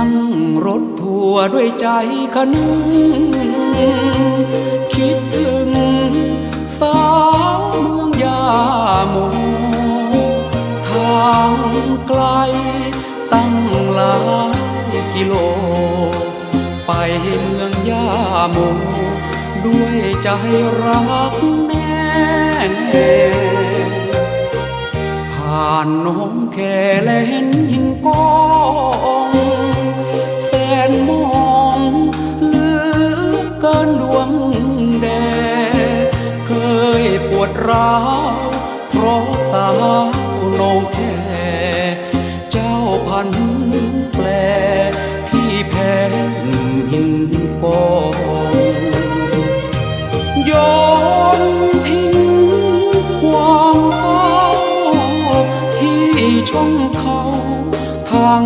นั่งรถทัวร์ด้วยใจคนึงคิดถึงสาวเมืองยาโมทางไกลตั้งหลายกิโล ไปเมืองยาโมด้วยใจรักแน่ผ่านน้องแคและเห็นหิน งมองลืมกินดวงแดดเคยปวดร้าวเพราะสาวนองแค่เจ้าพันแปลพี่แพ้หินกองย้อนทิ้งความเศร้าที่ช่องเขาทาง